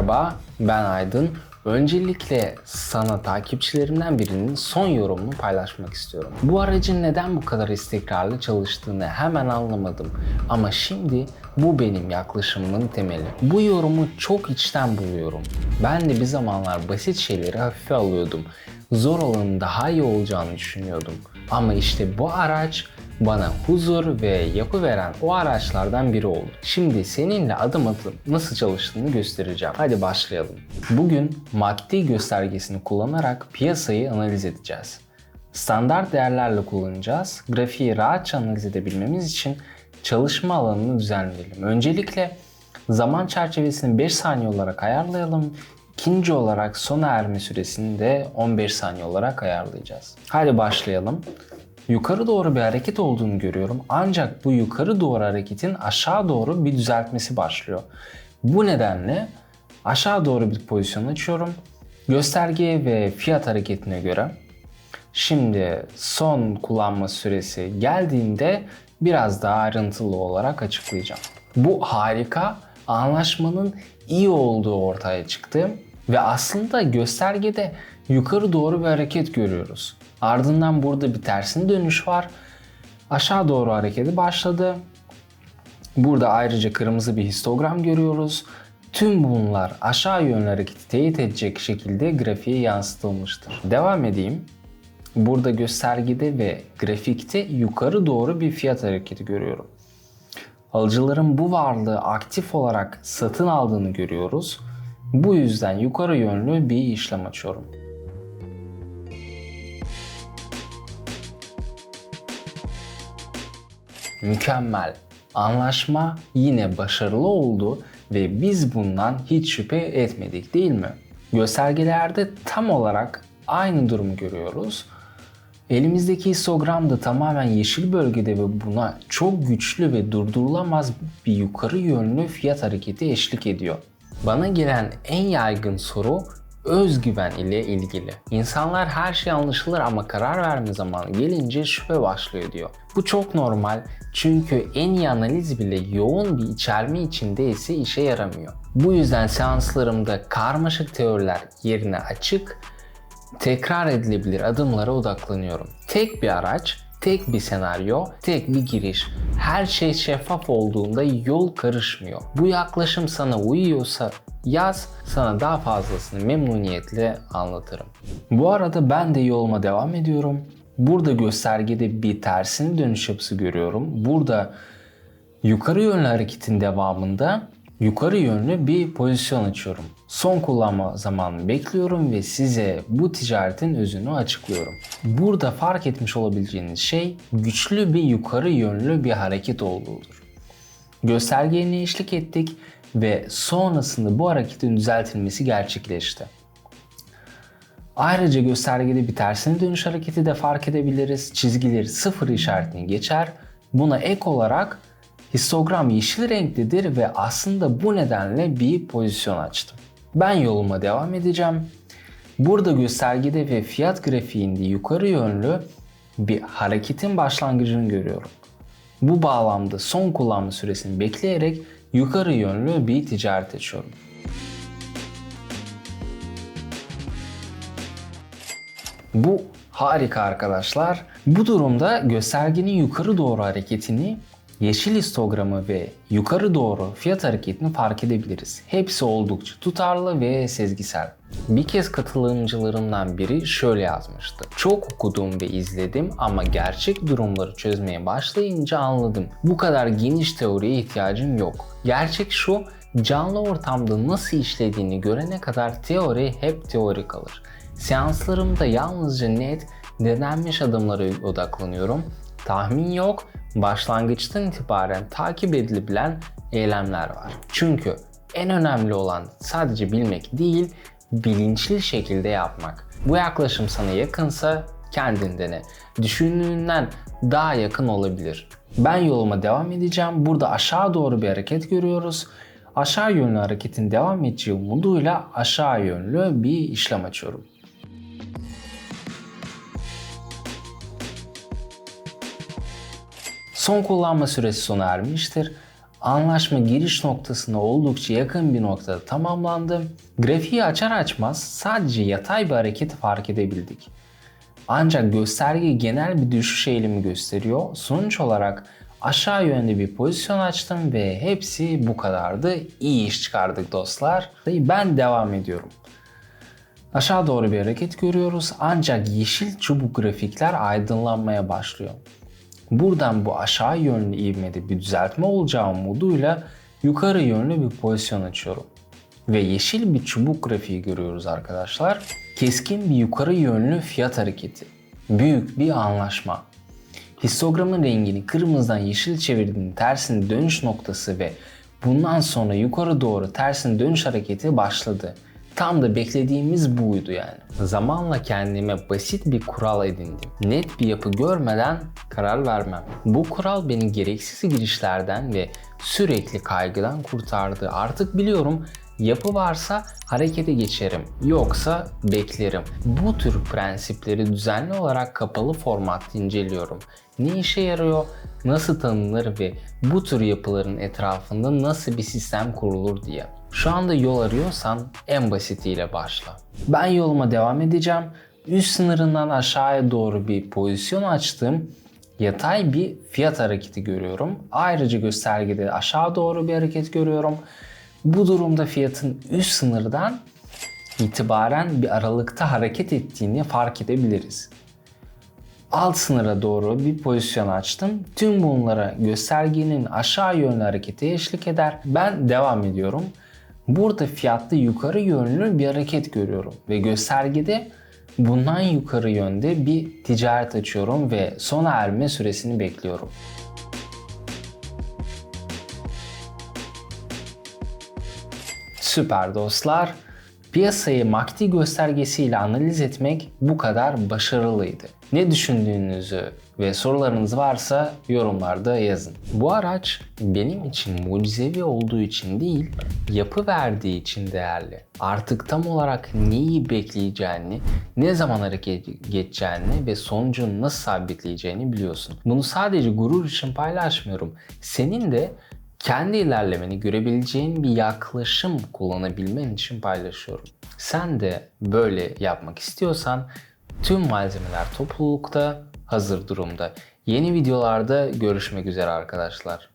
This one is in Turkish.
Merhaba, ben Aydın. Öncelikle sana takipçilerimden birinin son yorumunu paylaşmak istiyorum. Bu aracın neden bu kadar istikrarlı çalıştığını hemen anlamadım. Ama şimdi bu benim yaklaşımımın temeli. Bu yorumu çok içten buluyorum. Ben de bir zamanlar basit şeyleri hafife alıyordum. Zor olanın daha iyi olacağını düşünüyordum. Ama işte bu araç bana huzur ve yapı veren o araçlardan biri oldu. Şimdi seninle adım adım nasıl çalıştığını göstereceğim. Hadi başlayalım. Bugün maddi göstergesini kullanarak piyasayı analiz edeceğiz. Standart değerlerle kullanacağız. Grafiği rahatça analiz edebilmemiz için çalışma alanını düzenleyelim. Öncelikle zaman çerçevesini 5 saniye olarak ayarlayalım. İkinci olarak sona erme süresini de 15 saniye olarak ayarlayacağız. Hadi başlayalım yukarı doğru bir hareket olduğunu görüyorum. Ancak bu yukarı doğru hareketin aşağı doğru bir düzeltmesi başlıyor. Bu nedenle aşağı doğru bir pozisyon açıyorum. Gösterge ve fiyat hareketine göre şimdi son kullanma süresi geldiğinde biraz daha ayrıntılı olarak açıklayacağım. Bu harika anlaşmanın iyi olduğu ortaya çıktı ve aslında göstergede yukarı doğru bir hareket görüyoruz. Ardından burada bir tersine dönüş var. Aşağı doğru hareketi başladı. Burada ayrıca kırmızı bir histogram görüyoruz. Tüm bunlar aşağı yönlü hareketi teyit edecek şekilde grafiğe yansıtılmıştır. Devam edeyim. Burada göstergede ve grafikte yukarı doğru bir fiyat hareketi görüyorum. Alıcıların bu varlığı aktif olarak satın aldığını görüyoruz. Bu yüzden yukarı yönlü bir işlem açıyorum. Mükemmel. Anlaşma yine başarılı oldu ve biz bundan hiç şüphe etmedik değil mi? Göstergelerde tam olarak aynı durumu görüyoruz. Elimizdeki histogram da tamamen yeşil bölgede ve buna çok güçlü ve durdurulamaz bir yukarı yönlü fiyat hareketi eşlik ediyor. Bana gelen en yaygın soru özgüven ile ilgili. İnsanlar her şey anlaşılır ama karar verme zamanı gelince şüphe başlıyor diyor. Bu çok normal çünkü en iyi analiz bile yoğun bir içerme içinde ise işe yaramıyor. Bu yüzden seanslarımda karmaşık teoriler yerine açık, tekrar edilebilir adımlara odaklanıyorum. Tek bir araç, tek bir senaryo, tek bir giriş. Her şey şeffaf olduğunda yol karışmıyor. Bu yaklaşım sana uyuyorsa yaz sana daha fazlasını memnuniyetle anlatırım. Bu arada ben de yoluma devam ediyorum. Burada göstergede bir tersine dönüş yapısı görüyorum. Burada yukarı yönlü hareketin devamında yukarı yönlü bir pozisyon açıyorum. Son kullanma zamanını bekliyorum ve size bu ticaretin özünü açıklıyorum. Burada fark etmiş olabileceğiniz şey güçlü bir yukarı yönlü bir hareket olduğudur. Göstergeye eşlik ettik ve sonrasında bu hareketin düzeltilmesi gerçekleşti. Ayrıca göstergede bir tersine dönüş hareketi de fark edebiliriz. Çizgileri sıfır işaretini geçer. Buna ek olarak histogram yeşil renklidir ve aslında bu nedenle bir pozisyon açtım. Ben yoluma devam edeceğim. Burada göstergede ve fiyat grafiğinde yukarı yönlü bir hareketin başlangıcını görüyorum. Bu bağlamda son kullanma süresini bekleyerek yukarı yönlü bir ticaret açıyorum. Bu harika arkadaşlar. Bu durumda göstergenin yukarı doğru hareketini yeşil histogramı ve yukarı doğru fiyat hareketini fark edebiliriz. Hepsi oldukça tutarlı ve sezgisel. Bir kez katılımcılarımdan biri şöyle yazmıştı. Çok okudum ve izledim ama gerçek durumları çözmeye başlayınca anladım. Bu kadar geniş teoriye ihtiyacım yok. Gerçek şu, canlı ortamda nasıl işlediğini görene kadar teori hep teori kalır. Seanslarımda yalnızca net, denenmiş adımlara odaklanıyorum. Tahmin yok, başlangıçtan itibaren takip edilebilen eylemler var. Çünkü en önemli olan sadece bilmek değil, bilinçli şekilde yapmak. Bu yaklaşım sana yakınsa kendin dene. Düşündüğünden daha yakın olabilir. Ben yoluma devam edeceğim. Burada aşağı doğru bir hareket görüyoruz. Aşağı yönlü hareketin devam edeceği umuduyla aşağı yönlü bir işlem açıyorum. Son kullanma süresi sona ermiştir. Anlaşma giriş noktasına oldukça yakın bir noktada tamamlandı. Grafiği açar açmaz sadece yatay bir hareketi fark edebildik. Ancak gösterge genel bir düşüş eğilimi gösteriyor. Sonuç olarak aşağı yönde bir pozisyon açtım ve hepsi bu kadardı. İyi iş çıkardık dostlar. Ben devam ediyorum. Aşağı doğru bir hareket görüyoruz ancak yeşil çubuk grafikler aydınlanmaya başlıyor. Buradan bu aşağı yönlü ivmede bir düzeltme olacağı umuduyla yukarı yönlü bir pozisyon açıyorum. Ve yeşil bir çubuk grafiği görüyoruz arkadaşlar. Keskin bir yukarı yönlü fiyat hareketi. Büyük bir anlaşma. Histogramın rengini kırmızıdan yeşil çevirdiğinde tersine dönüş noktası ve bundan sonra yukarı doğru tersine dönüş hareketi başladı. Tam da beklediğimiz buydu yani. Zamanla kendime basit bir kural edindim. Net bir yapı görmeden karar vermem. Bu kural beni gereksiz girişlerden ve sürekli kaygıdan kurtardı. Artık biliyorum Yapı varsa harekete geçerim, yoksa beklerim. Bu tür prensipleri düzenli olarak kapalı formatta inceliyorum. Ne işe yarıyor, nasıl tanınır ve bu tür yapıların etrafında nasıl bir sistem kurulur diye. Şu anda yol arıyorsan en basitiyle başla. Ben yoluma devam edeceğim. Üst sınırından aşağıya doğru bir pozisyon açtım yatay bir fiyat hareketi görüyorum. Ayrıca göstergede aşağı doğru bir hareket görüyorum. Bu durumda fiyatın üst sınırdan itibaren bir aralıkta hareket ettiğini fark edebiliriz. Alt sınıra doğru bir pozisyon açtım. Tüm bunlara göstergenin aşağı yönlü hareketi eşlik eder. Ben devam ediyorum. Burada fiyatta yukarı yönlü bir hareket görüyorum ve göstergede bundan yukarı yönde bir ticaret açıyorum ve sona erme süresini bekliyorum. Süper dostlar. Piyasayı MACD göstergesiyle analiz etmek bu kadar başarılıydı. Ne düşündüğünüzü ve sorularınız varsa yorumlarda yazın. Bu araç benim için mucizevi olduğu için değil, yapı verdiği için değerli. Artık tam olarak neyi bekleyeceğini, ne zaman hareket geçeceğini ve sonucunu nasıl sabitleyeceğini biliyorsun. Bunu sadece gurur için paylaşmıyorum. Senin de kendi ilerlemeni görebileceğin bir yaklaşım kullanabilmen için paylaşıyorum. Sen de böyle yapmak istiyorsan tüm malzemeler toplulukta hazır durumda. Yeni videolarda görüşmek üzere arkadaşlar.